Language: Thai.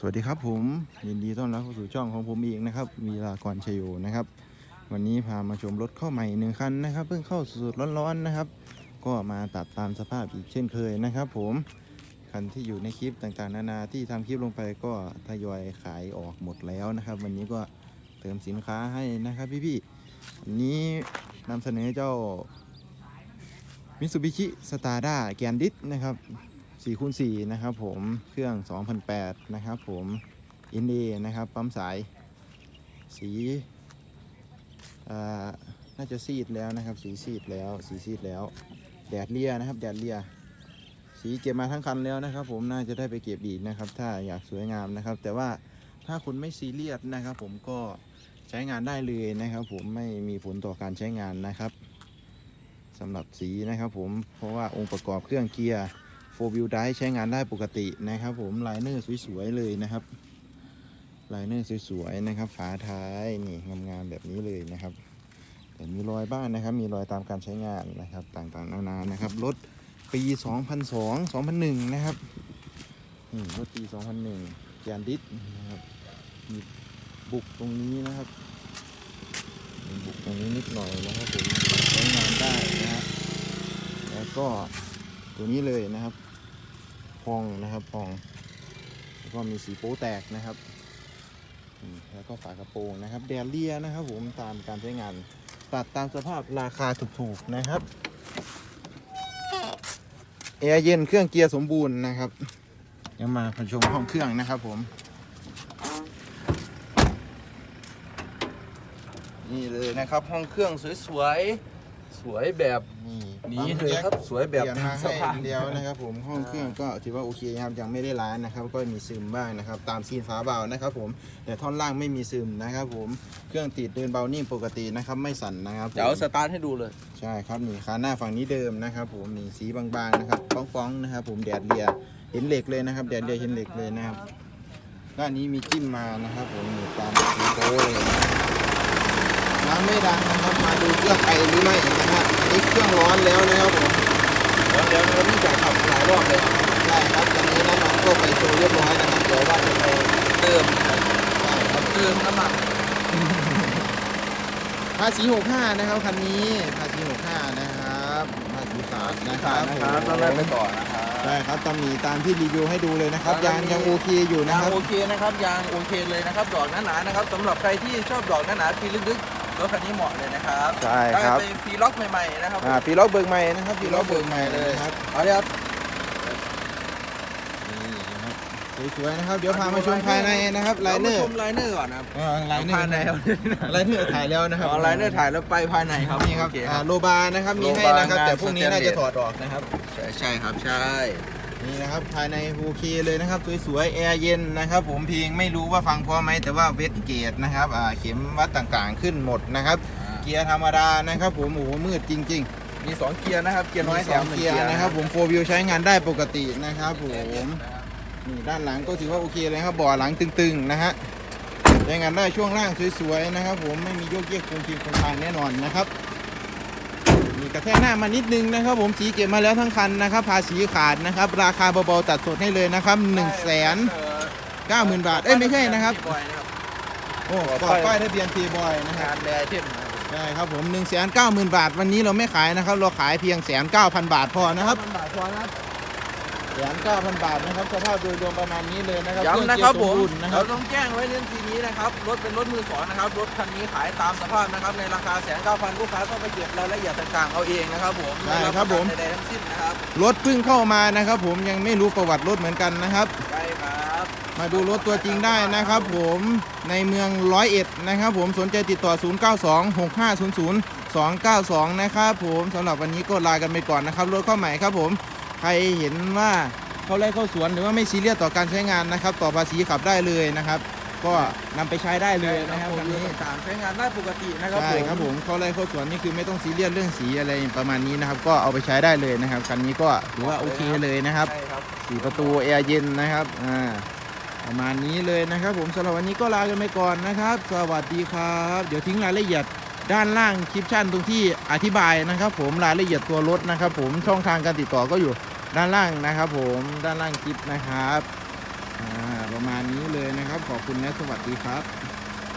สวัสดีครับผมยินดีต้อนรับเข้าสู่ช่องของผมเองนะครับวีลากรชโยนะครับ วันนี้พามาชมรถเข้าใหม่หนึ่งคันนะครับ เพิ่งเข้าสดๆร้อนๆนะครับ ก็มาตัดตามสภาพอีกเช่นเคยนะครับ ผมคันที่อยู่ในคลิปต่างๆ นานาที่ทำคลิปลงไปก็ทยอยขายออกหมดแล้วนะครับ วันนี้ก็เติมสินค้าให้นะครับพี่ๆวันนี้นำเสนอเจ้ามิตซูบิชิสตาร์ด้าแกนดิสนะครับ 4คูณ4นะครับผมเครื่อง2008นะครับผม NA นะครับปั๊มสาย สีอ่าน่าจะซีดแล้วนะครับ สีซีดแล้วสีซีดแล้วแดดเลียนะครับแดดเลีย สีเก็บมาทั้งคันแล้วนะครับ ผมน่าจะได้ไปเก็บอีกนะครับ ถ้าอยากสวยงามนะครับ แต่ว่าถ้าคุณไม่ซีเรียสนะครับ ผมก็ใช้งานได้เลยนะครับ ผมไม่มีผลต่อการใช้งานนะครับสำหรับสีนะครับ ผมเพราะว่าองค์ประกอบเครื่องเกียร์ โฟวิวได้ใช้งานได้ปกตินะครับ ผมไลเนอร์สวยๆเลยนะครับไลเนอร์สวยๆนะครับ ฝาท้ายนี่งามๆแบบนี้เลยนะครับ แต่มีรอยบ้างนะครับ มีรอยตามการใช้งานนะครับ ต่างๆนานานะครับรถปี 2002 2001 นะครับนี่รถปี 2001แกนดิสนะครับมีบุกตรงนี้นะครับมีบุกตรงนี้นิดหน่อยนะครับผมใช้งานได้นะฮะแล้วก็ตัวนี้เลยนะครับ พองนะครับพองแล้วก็มีสีโป๊แตกนะครับแล้วก็ฝากระโปรงนะครับแดเลียนะครับผมตามการใช้งานตัดตามสภาพราคาถูกๆนะครับแอร์เย็นเครื่องเกียร์สมบูรณ์นะครับเดี๋ยวมาชมห้องเครื่องนะครับผม นี่เลยนะครับห้องเครื่องสวยๆ สวยแบบนี่นี้เลยครับสวยแบบเปลี่ยนมาสให้ภาพเดียวนะครับ ผมห้องเครื่องก็ถือว่าโอเคนะครับยังไม่ได้ล้านนะครับ ก็มีซึมบ้างนะครับ ตามซีนฟ้าเบานะครับ ผมแต่ท่อนล่างไม่มีซึมนะครับ ผมเครื่องติดเดินเบานิ่มปกตินะครับ ไม่สั่นนะครับผม เดี๋ยวสตาร์ทให้ดูเลย ใช่ครับนี่ขาหน้าฝั่งนี้เดิมนะครับ ผมนี่สีบางๆนะครับป้องๆนะครับ ผมแดดเลียเห็นเหล็กเลยนะครับแดดเลียเห็นเหล็กเลยนะครับด้านนี้มีจิ้มมานะครับ ผมนี่ตามสีโต้เลยนะครับน้ำไม่ดังนะครับมาดูเครื่องไอหรือไม่นะครับอันนี้ เครื่องร้อนแล้วนะครับผมเดี๋ยวเดี๋ยวเราที่จะขับหลายรอบเลยครับใช่ครับตอนนี้น้ำมันก็ไปโชว์เรียบร้อยนะครับเดี๋ยวว่าจะไปเติมใช่ครับเติมน้ำมันภาษี65นะครับคันนี้ภาษี65นะครับภาษีขาดนะครับนะครับผมต้องได้ไปต่อนะครับใช่ครับตำหนิตามที่รีวิวให้ดูเลยนะครับตามยางที่ยังโอเคอยู่นะยางครับโอเคนะครับยางโอเคเลยนะครับดอกหนาๆนะครับสำหรับใครที่ชอบดอกหนาๆปีลึกๆ รถคันนี้เหมาะเลยนะครับใช่ครับ ได้ไปฟรีล็อกใหม่ๆนะครับอ่าปีล็อกเบิกใหม่นะครับปีล็อกเบิกใหม่เลยครับเอาเลยครับนี่นะครับสวยๆนะครับ เดี๋ยวพามาชมภายในนะครับไลเนอราร์มาชมไลเนอร์ก่อนนะครับไลเนอภายในร์เอาไลเนอร์ถ่ายแล้วนะครับเอาไลเนอร์ถ่ายแล้วไปภายในครับนี่ครับโอเคอ่าโลบานะครับมีให้โลบานะครับงานแต่พวกนี้น่าจะสแตนเลสถอดออกนะครับ ใช่ใช่ครับใช่ นี่นะครับภายในโอเคเลยนะครับสวยๆแอร์เย็นนะครับ ผมเพียงไม่รู้ว่าฟังพอไหมแต่ว่าเวทเกตนะครับอ่าเข็มวัดต่างๆขึ้นหมดนะครับ เกียร์ธรรมดานะครับ ผมโอ้โหมืดจริง ๆ มีสองเกียร์นะครับเกียร์น้อยมีแถสอมงหนึ่งเกียร์นะครับ ผมโฟวิวใช้งานได้ปกตินะครับ ผมนี่ด้านหลังก็ถือว่าโอเคเลยครับเบ่อหลังตึงๆนะฮะใช้งานได้ช่วงล่างสวยๆนะครับ ผมไม่มีโยกเยกคงทีคงทางแน่นอนนะครับมี กระแทกหน้ามานิดนึงนะครับ ผมสีเก็บมาแล้วทั้งคันนะครับภาษีขาดนะครับ ราคาเบาๆตัดสดให้เลยนะครับ1นึ่งแสนเก้าหมื่นบาทเอ้ยไม่ใช่นะครับโอ้ต่อดป้ายทะเบียนทีบอยนะครับงานแบร์เทมใช่ครับผม1นึ่งแสนเก้าหมื่นบาท วันนี้เราไม่ขายนะครับ เราขายเพียงแสนเก้าพันบาทพอนะครับมันบาทพอนะครับ แสนเก้าพันบาทนะครับสภาพโดยรวมประมาณนี้เลยนะครับย้ำนะครับเองผมเกียสบูรณ์นะคเรารับต้องแจ้งไว้เรื่องทีนี้นะครับรถเป็นรถมือสองนะครับรถคันนี้ขายตามสภาพนะครับในราคาแสนเก้าพันลูกค้าต้องไปเก็บรายละเอียดต่างๆเอาเองนะครับผมใช่ครับผมใดๆทั้งสิ้นนะครับรถเพิ่งเข้ามานะครับผมยังไม่รู้ประวัติรถเหมือนกันนะครับใช่ครับมาดูรถตัวจริงได้นะครับ ผมในเมืองร้อยเอ็ดนะครับ ผมสนใจติดต่อ 0 9 2 6 5 0 0 2 9 2 นะครับผมสำหรับวันนี้ก็ลากันไปก่อนนะครับรถเข้าใหม่ครับผม ใครเห็นว่าเขาไล่เข้าสวนหรือว่าไม่ซีเรียสต่อการใช้งานนะครับ ต่อภาษีขับได้เลยนะครับ ก็นำไปใช้ได้เลยนะครับโฟวันวิวนี้ต่างๆใช้งานได้ปกตินะครับใช่ครับผมเขาไล่เข้าสวนนี่คือไม่ต้องซีเรียสเรื่องสีอะไรประมาณนี้นะครับ ก็เอาไปใช้ได้เลยนะครับคันนี้ก็ถือว่าโอเคเลยนะครับใช่ครับสีประตูแอร์เย็นนะครับอ่าประมาณนี้เลยนะครับ ผมสำหรับวันนี้ก็ลากันไปก่อนนะครับ สวัสดีครับ เดี๋ยวทิ้งรายละเอียด ด้านล่างคลิปชั่นตรงที่อธิบายนะครับ ผมรายละเอียดตัวรถนะครับ ผมช่องทางการติดต่อก็อยู่ด้านล่างนะครับ ผมด้านล่างคลิปนะครับประมาณนี้เลยนะครับ ขอบคุณและสวัสดีครับ